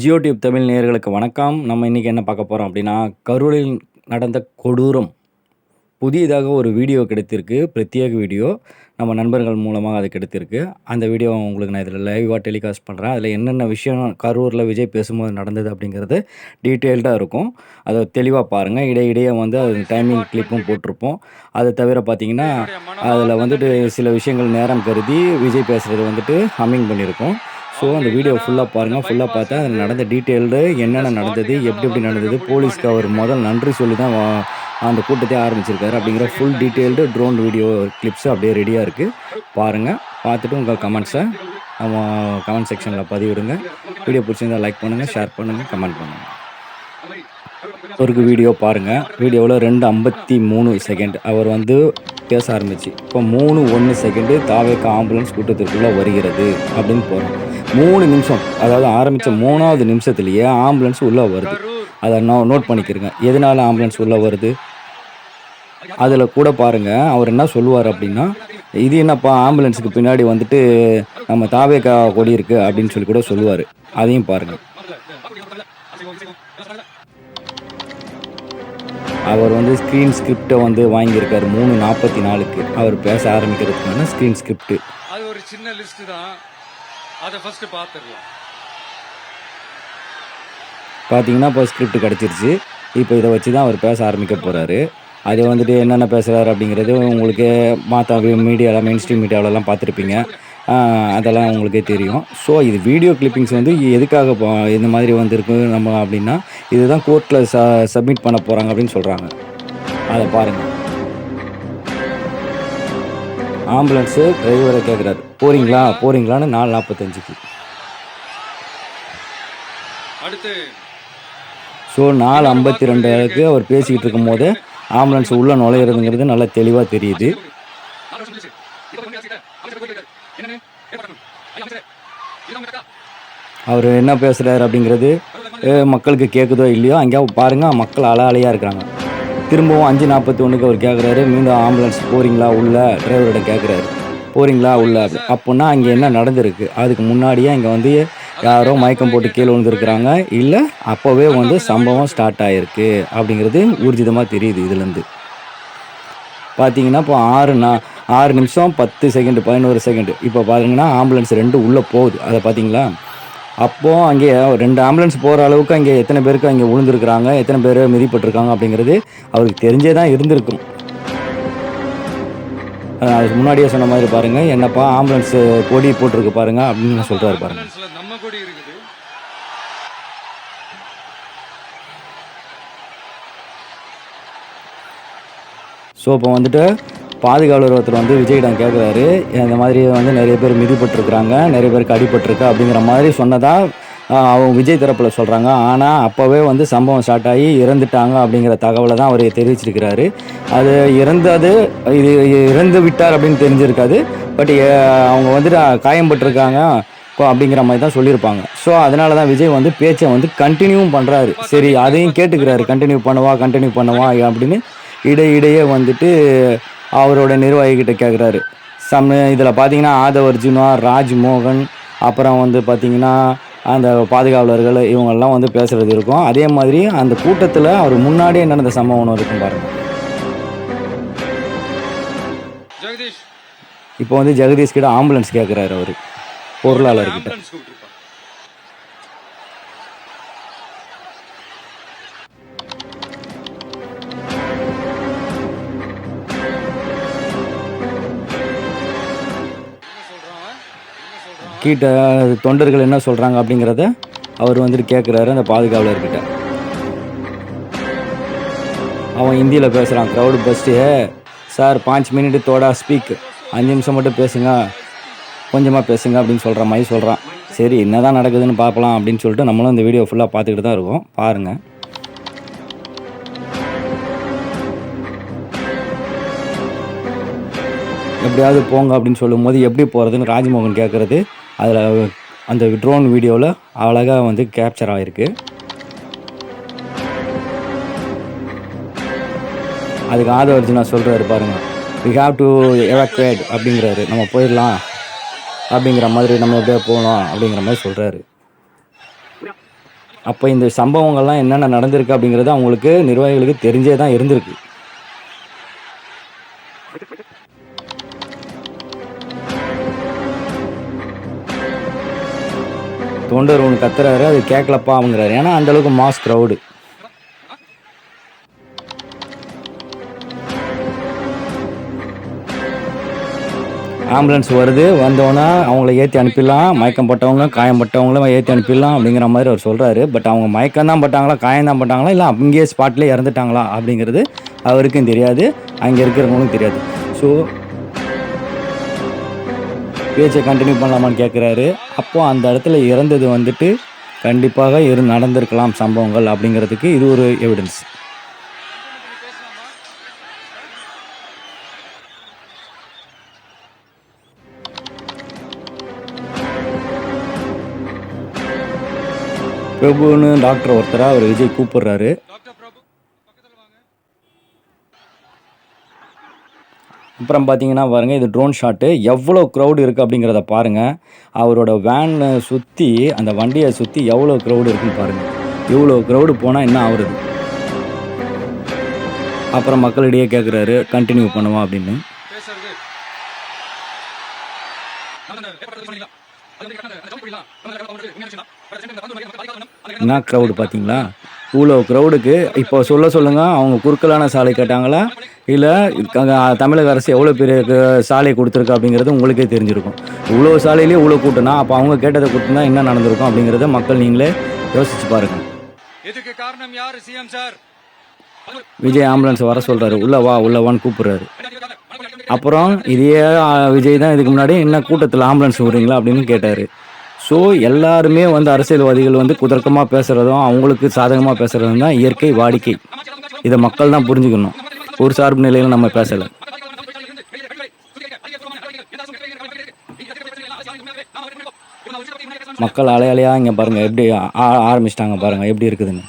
Jio tube Tamil நேயர்களுக்கு வணக்கம். நம்ம இன்றைக்கி என்ன பார்க்க போகிறோம் அப்படின்னா கரூரில் நடந்த கொடூரம். புதியதாக ஒரு வீடியோ கிடைத்திருக்கு. பிரத்யேக வீடியோ. நம்ம நண்பர்கள் மூலமாக அது கிடைத்திருக்கு. அந்த வீடியோ உங்களுக்கு நான் இதில் லைவாக டெலிகாஸ்ட் பண்ணுறேன் அதில் என்னென்ன விஷயம் கரூரில் விஜய் பேசும்போது நடந்தது அப்படிங்கிறது டீட்டெயில்டாக இருக்கும். அதை தெளிவாக பாருங்கள் இடையிடையே வந்து அது டைமிங் கிளிப்பும் போட்டிருப்போம். அதை தவிர பார்த்திங்கன்னா அதில் வந்துட்டு சில விஷயங்கள் நேரம் கருதி விஜய் பேசுகிறது வந்துட்டு ஹம்மிங் பண்ணியிருக்கோம். ஸோ அந்த வீடியோ ஃபுல்லாக பாருங்கள் ஃபுல்லாக பார்த்தா அதில் நடந்த டீட்டெயில்டு என்னென்ன நடந்தது எப்படி எப்படி நடந்தது போலீஸ்க்கு அவர் முதல் நன்றி சொல்லி தான் அந்த கூட்டத்தை ஆரம்பிச்சிருக்காரு அப்படிங்கிற full detailed drone video clips அப்படியே ரெடியாக இருக்குது பாருங்கள் பார்த்துட்டு உங்கள் கமெண்ட்ஸை நம்ம கமெண்ட் செக்ஷனில் பதிவிடுங்க. வீடியோ பிடிச்சிருந்தா லைக் பண்ணுங்கள் ஷேர் பண்ணுங்கள் கமெண்ட் பண்ணுங்கள் ஒரு வீடியோ பாருங்கள் வீடியோவில் ரெண்டு ஐம்பத்தி மூணு செகண்ட் அவர் வந்து பேச ஆரம்பிச்சு. இப்போ மூணு ஒன்று செகண்டு தாவேக்கா ஆம்புலன்ஸ் கூட்டத்திற்குள்ளே வருகிறது அப்படின்னு போகிறோம் மூணு நிமிஷம் அதாவது ஆரம்பித்த மூணாவது நிமிஷத்துலேயே ஆம்புலன்ஸ் உள்ளே வருது. அதை நோ நோட் பண்ணிக்கிறேங்க எதனால் ஆம்புலன்ஸ் உள்ளே வருது? அதில் கூட பாருங்கள் அவர் என்ன சொல்லுவார் அப்படின்னா இது என்னப்பா ஆம்புலன்ஸுக்கு பின்னாடி வந்துட்டு நம்ம தாவேக்கா கொடி இருக்குது அப்படின்னு சொல்லி கூட சொல்லுவார். அதையும் பாருங்கள் அவர் வந்து ஸ்க்ரீன் ஸ்கிரிப்டை வந்து வாங்கியிருக்காரு. மூணு நாற்பத்தி நாலுக்கு. அவர் பேச ஆரம்பிக்கிறதுக்கான ஸ்க்ரீன் ஸ்கிரிப்ட் அது ஒரு சின்ன லிஸ்ட் தான். அதை ஃபர்ஸ்ட் பார்த்துடலாம் பார்த்தீங்கன்னா இப்போ ஸ்கிரிப்ட் கிடச்சிருச்சு. இப்போ இதை வச்சு தான் அவர் பேச ஆரம்பிக்க போகிறாரு அது வந்துட்டு என்னென்ன பேசுகிறாரு அப்படிங்கிறது உங்களுக்கு மாற்ற மீடியாவில் மெயின் ஸ்ட்ரீம் மீடியாவிலலாம் பார்த்துருப்பீங்க அதெல்லாம் உங்களுக்கே தெரியும். ஸோ இது வீடியோ கிளிப்பிங்ஸ் வந்து எதுக்காக இந்த மாதிரி வந்திருக்கு நம்ம அப்படின்னா இதுதான் கோர்ட்டில் ச சப்மிட் பண்ண போகிறாங்க அப்படின்னு சொல்கிறாங்க அதை பாருங்கள் ஆம்புலன்ஸு டிரைவரை கேட்குறாரு போகிறீங்களா போகிறீங்களான்னு நாலு நாற்பத்தஞ்சுக்கு அடுத்து. ஸோ நாலு ஐம்பத்தி ரெண்டுக்கு அவர் பேசிக்கிட்டு இருக்கும்போது ஆம்புலன்ஸ் உள்ளே நுழையிறதுங்கிறது நல்லா தெளிவாக தெரியுது. அவர் என்ன பேசுகிறாரு அப்படிங்கிறது மக்களுக்கு கேட்குதோ இல்லையோ அங்கே பாருங்கள் மக்கள் அல அலையாக இருக்கிறாங்க. திரும்பவும் அஞ்சு நாற்பத்தி ஒன்றுக்கு அவர் கேட்குறாரு மீண்டும் ஆம்புலன்ஸ் போகிறீங்களா உள்ள? டிரைவர்கிட்ட கேட்குறாரு போகிறீங்களா உள்ள? அப்படின்னா அங்கே என்ன நடந்திருக்கு? அதுக்கு முன்னாடியே இங்கே வந்து யாரோ மயக்கம் போட்டு கீழே விழுந்துருக்குறாங்க. இல்லை அப்போவே வந்து சம்பவம் ஸ்டார்ட் ஆகிருக்கு அப்படிங்கிறது ஊர்ஜிதமாக தெரியுது இதுலேருந்து. பார்த்தீங்கன்னா இப்போ ஆறு நா ஆறு நிமிஷம் பத்து செகண்டு பதினோரு செகண்டு இப்போ பார்த்தீங்கன்னா ஆம்புலன்ஸ் ரெண்டு உள்ளே போகுது. அதை பார்த்தீங்களா அப்போது அங்கே ரெண்டு ஆம்புலன்ஸ் போகிற அளவுக்கு அங்கே எத்தனை பேருக்கு அங்கே விழுந்துருக்குறாங்க எத்தனை பேர் மிதிப்பட்டிருக்காங்க அப்படிங்கிறது அவருக்கு தெரிஞ்சே தான் இருந்திருக்கும். அதுக்கு முன்னாடியே சொன்ன மாதிரி பாருங்கள் என்னப்பா ஆம்புலன்ஸ் கொடி போட்டிருக்கு பாருங்க அப்படின்னு சொல்கிறாரு பாருங்க. ஸோ இப்போ வந்துட்டு பாதுகாவலர் ஒருத்தர் வந்து விஜயிடம் கேட்குறாரு இந்த மாதிரி வந்து நிறைய பேர் மிதிப்பட்டிருக்கிறாங்க நிறைய பேருக்கு அடிபட்டிருக்கு அப்படிங்கிற மாதிரி சொன்னதாக அவங்க விஜய் தரப்பில் சொல்கிறாங்க ஆனால் அப்போவே வந்து சம்பவம் ஸ்டார்ட் ஆகி இறந்துட்டாங்க அப்படிங்கிற தகவலை தான் அவர் தெரிவிச்சிருக்கிறாரு. அது இறந்தது இது இறந்து விட்டார் அப்படின்னு தெரிஞ்சிருக்காது. பட் அவங்க வந்துட்டு காயம்பட்டிருக்காங்க அப்படிங்கிற மாதிரி தான் சொல்லியிருப்பாங்க. ஸோ அதனால தான் விஜய் வந்து பேச்சை வந்து கண்டினியூவும் பண்ணுறாரு சரி அதையும் கேட்டுக்கிறாரு. கண்டினியூ பண்ணவா கண்டினியூ பண்ணவா அப்படின்னு இடையிடையே வந்துட்டு அவரோட நிர்வாகிகிட்ட கேட்குறாரு சம் இதில் பார்த்தீங்கன்னா ஆதவ அர்ஜுனா ராஜ்மோகன் அப்புறம் வந்து பார்த்தீங்கன்னா அந்த பாதுகாவலர்கள் இவங்கெல்லாம் வந்து பேசுகிறது இருக்கும். அதே மாதிரி அந்த கூட்டத்தில் அவர் முன்னாடியே நடந்த சம்பவம் இருக்கும் பாருங்கள் இப்போ வந்து ஜெகதீஷ் கிட்ட ஆம்புலன்ஸ் கேட்குறாரு அவர். பொருளாளர்கிட்ட. கீட்ட தொண்டர்கள் என்ன சொல்கிறாங்க அப்படிங்கிறத அவர் வந்துட்டு கேட்குறாரு அந்த பாதுகாவலர்கிட்ட. அவன் ஹிந்தியில் பேசுகிறான் க்ரௌடு பஸ்ட்டு சார் பாஞ்சு மினிட் தோடா ஸ்பீக் அஞ்சு நிமிஷம் மட்டும் பேசுங்க. கொஞ்சமாக பேசுங்க அப்படின்னு சொல்கிற மாதிரி சொல்கிறான் சரி என்ன தான் நடக்குதுன்னு பார்க்கலாம் அப்படின்னு சொல்லிட்டு நம்மளும் இந்த வீடியோ ஃபுல்லாக பார்த்துக்கிட்டு தான் இருக்கோம். பாருங்கள் எப்படியாவது போங்க அப்படின்னு சொல்லும்போது எப்படி போகிறதுன்னு ராஜ்மோகன் கேட்குறது அதில் அந்த ட்ரோன் வீடியோவில் அழகாக வந்து கேப்சர் ஆகிருக்கு அதுக்கு ஆதவ அர்ஜுனா சொல்கிறாரு பாருங்கள் வி ஹாவ் டு எவாக்குவேட் அப்படிங்கிறாரு. நம்ம போயிடலாம் அப்படிங்கிற மாதிரி நம்ம எப்படியா போகணும் அப்படிங்கிற மாதிரி சொல்கிறாரு அப்போ இந்த சம்பவங்கள்லாம் என்னென்ன நடந்திருக்கு அப்படிங்கிறது அவங்களுக்கு நிர்வாகிகளுக்கு தெரிஞ்சே தான் இருந்திருக்கு. தொண்டர் ஒன்று கத்துறாரு அது கேட்கலப்பா அவங்கிறாரு ஏன்னா அந்த அளவுக்கு மாஸ் க்ரௌடு ஆம்புலன்ஸ் வருது வந்தோன்னே அவங்கள ஏற்றி அனுப்பிடலாம். மயக்கம் பட்டவங்க காயம் பட்டவங்களும் ஏற்றி அனுப்பிடலாம் அப்படிங்கிற மாதிரி அவர் சொல்கிறாரு பட் அவங்க மயக்கம் தான் பட்டாங்களா காயம் தான் பட்டாங்களா இல்லை அங்கேயே ஸ்பாட்லேயே இறந்துட்டாங்களா அப்படிங்கிறது அவருக்கும் தெரியாது. அங்கே இருக்கிறவங்களுக்கும் தெரியாது. ஸோ பேச்சை கண்டினியூ பண்ணலாமான்னு கேட்குறாரு அப்போ அந்த இடத்துல இறந்தது வந்துட்டு கண்டிப்பாக இரு நடந்திருக்கலாம் சம்பவங்கள் அப்படிங்கிறதுக்கு இது ஒரு எவிடன்ஸ் பிரபுன்னு டாக்டர் ஒருத்தரா அவர் விஜய் கூப்பிடுறாரு. அப்புறம் பார்த்தீங்கன்னா பாருங்கள் இது ட்ரோன் ஷாட்டு எவ்வளோ க்ரௌடு இருக்குது அப்படிங்கிறத பாருங்கள் அவரோட வேனை சுற்றி அந்த வண்டியை சுற்றி எவ்வளோ க்ரௌடு இருக்குன்னு பாருங்கள் இவ்வளோ க்ரௌடு போனால் என்ன ஆகுறது? அப்புறம் மக்களிடையே கேட்குறாரு கண்டினியூ பண்ணுவோம் அப்படின்னு. என்ன க்ரௌடு பார்த்தீங்களா? இவ்வளோ க்ரௌடுக்கு இப்போ சொல்ல சொல்லுங்கள் அவங்க குறுக்கலான சாலை கேட்டாங்களா? இல்லை தமிழக அரசு எவ்வளோ பெரிய சாலை கொடுத்துருக்கு அப்படிங்கிறது உங்களுக்கே தெரிஞ்சிருக்கும். இவ்வளோ சாலையிலேயே இவ்வளோ கூட்டம்னா அப்போ அவங்க கேட்டதை கொடுத்துருந்தா என்ன நடந்திருக்கும் அப்படிங்கிறத மக்கள் நீங்களே யோசிச்சு பாருங்கள் இதுக்கு காரணம் யாரு சிஎம் சார்? விஜய் ஆம்புலன்ஸ் வர சொல்கிறாரு உள்ள வா உள்ள வான்னு கூப்பிடுறாரு. அப்புறம் இதே விஜய் தான் இதுக்கு முன்னாடி என்ன கூட்டத்தில் ஆம்புலன்ஸ் விடுறீங்களா? அப்படின்னு கேட்டார். ஸோ எல்லாருமே வந்து அரசியல்வாதிகள் வந்து குதர்க்கமாக பேசுகிறதும் அவங்களுக்கு சாதகமாக பேசுகிறதும் தான் இயற்கை வாடிக்கை. இதை மக்கள் தான் புரிஞ்சுக்கணும். ஒரு சார்பு நிலையில் நம்ம பேசலை. மக்கள் அலை இங்கே பாருங்கள் எப்படி ஆ- ஆரம்பிச்சிட்டாங்க பாருங்கள் எப்படி இருக்குதுன்னு.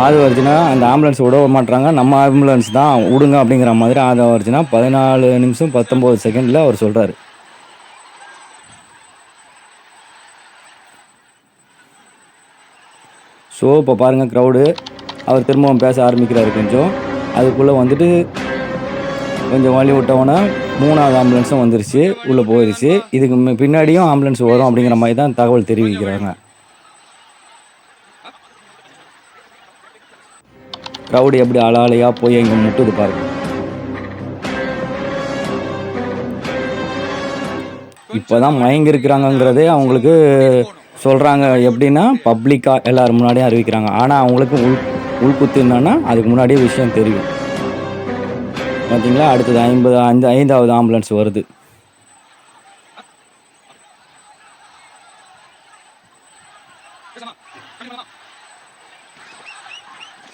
ஆது வருச்சுன்னா அந்த ஆம்புலன்ஸ் விட மாட்டுறாங்க நம்ம ஆம்புலன்ஸ் தான் விடுங்க அப்படிங்கிற மாதிரி ஆது வருச்சுன்னா பதினாலு நிமிஷம் பத்தொம்போது செகண்டில் அவர் சொல்கிறாரு ஸோ இப்போ பாருங்கள் க்ரௌடு அவர் திரும்பவும் பேச ஆரம்பிக்கிறாரு கொஞ்சம். அதுக்குள்ளே வந்துட்டு கொஞ்சம் வழி விட்டவொன்னே மூணாவது ஆம்புலன்ஸும் வந்துருச்சு உள்ளே போயிடுச்சு இதுக்கு பின்னாடியும் ஆம்புலன்ஸ் வரும் அப்படிங்கிற மாதிரி தான் தகவல் தெரிவிக்கிறாங்க. க்ரௌடு எப்படி அலாலையாக போய் இங்கே முட்டுது பாருங்க இப்போ தான் மயங்கி இருக்கிறாங்கங்கிறதே அவங்களுக்கு சொல்கிறாங்க எப்படின்னா பப்ளிக்காக எல்லோரும் முன்னாடியும் அறிவிக்கிறாங்க. ஆனால் அவங்களுக்கு உள் உள்குத்து என்னன்னா அதுக்கு முன்னாடியே விஷயம் தெரியும். பார்த்தீங்களா அடுத்தது ஐம்பது ஐந்து ஐந்தாவது ஆம்புலன்ஸ் வருது.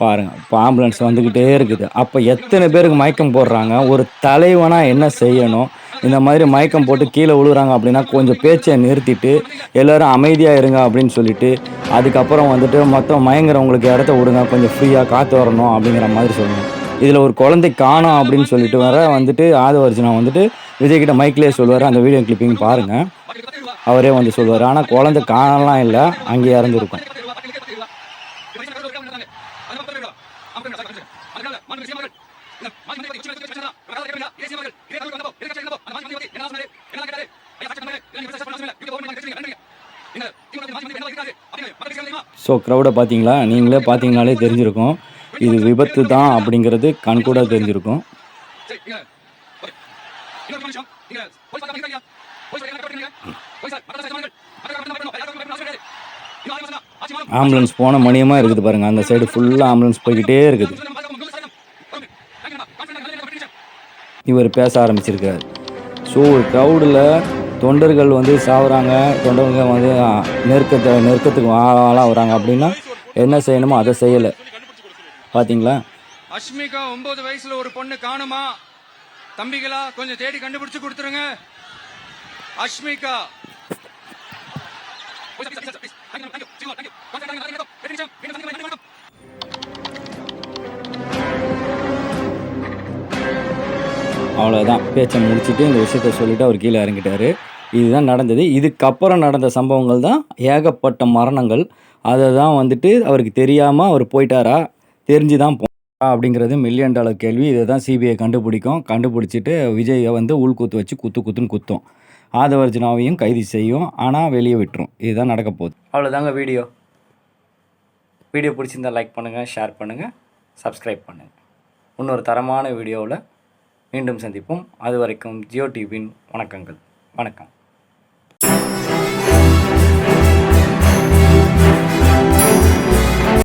பாருங்க இப்போ ஆம்புலன்ஸ் வந்துக்கிட்டே இருக்குது. அப்போ எத்தனை பேருக்கு மயக்கம் போடுறாங்க? ஒரு தலைவனாக என்ன செய்யணும்? இந்த மாதிரி மயக்கம் போட்டு கீழே விழுகிறாங்க அப்படின்னா கொஞ்சம் பேச்சை நிறுத்திட்டு எல்லோரும் அமைதியாக இருங்க அப்படின்னு சொல்லிட்டு அதுக்கப்புறம் வந்துட்டு மொத்தம் மயங்குறவங்களுக்கு இடத்த விடுங்க. கொஞ்சம் ஃப்ரீயாக காற்று வரணும் அப்படிங்கிற மாதிரி சொல்லணும். இதில் ஒரு குழந்தை காணோம் அப்படின்னு சொல்லிட்டு வர வந்துட்டு ஆதவர்ஜனா வந்துட்டு விஜய்கிட்ட மைக்லேயே சொல்லுவார். அந்த வீடியோ கிளிப்பிங் பாருங்கள் அவரே வந்து சொல்லுவார். ஆனால் குழந்தை காணலாம் இல்லை அங்கேயே இறந்துருக்கும். ஸோ க்ரௌடை பார்த்தீங்களா? நீங்களே பார்த்தீங்கனாலே தெரிஞ்சிருக்கும். இது விபத்து தான் அப்படிங்கிறது கண்கூட தெரிஞ்சிருக்கும். ஆம்புலன்ஸ் போன மணியமாக இருக்குது பாருங்க. அந்த சைடு ஃபுல்லாக ஆம்புலன்ஸ் போய்கிட்டே இருக்குது. இவர் பேச ஆரம்பிச்சிருக்காரு. ஸோ ஒரு க்ரௌடில் தொண்டர்கள் வந்து சாவுறாங்க. தொண்டர்கள் வந்து நெருக்கத்தை நெருக்கத்துக்கு ஆளாக வராங்க அப்படின்னா என்ன செய்யணுமோ அதை செய்யலை. பார்த்தீங்களா அஷ்மிகா ஒன்பது வயசுல ஒரு பொண்ணு காணுமா? தம்பிகளா கொஞ்சம் தேடி கண்டுபிடிச்சு கொடுத்துருங்க. அஷ்மிகா. அவ்வளோதான் பேச்சை முடிச்சுட்டு இந்த விஷயத்த சொல்லிவிட்டு அவர் கீழே இறங்கிட்டாரு. இதுதான் நடந்தது. இதுக்கப்புறம் நடந்த சம்பவங்கள் தான் ஏகப்பட்ட மரணங்கள். அதை தான் வந்துட்டு அவருக்கு தெரியாமல் அவர் போயிட்டாரா? தெரிஞ்சு தான் போனாரா அப்படிங்கிறது மில்லியன் டாலர் கேள்வி. இதை தான் சிபிஐ கண்டுபிடிக்கும். கண்டுபிடிச்சிட்டு விஜயை வந்து உள்கூத்து வச்சு குத்து குத்துன்னு குத்தும். ஆதவர்ஜினாவையும் கைது செய்யும். ஆனால் வெளியே விட்டுரும். இதுதான் நடக்க போகுது. அவ்வளோதாங்க வீடியோ. வீடியோ பிடிச்சிருந்தா லைக் பண்ணுங்கள் ஷேர் பண்ணுங்கள் சப்ஸ்கிரைப் பண்ணுங்கள் இன்னொரு தரமான வீடியோவில் மீண்டும் சந்திப்போம். அது வரைக்கும் ஜியோ டிவியின் வணக்கங்கள். வணக்கம்.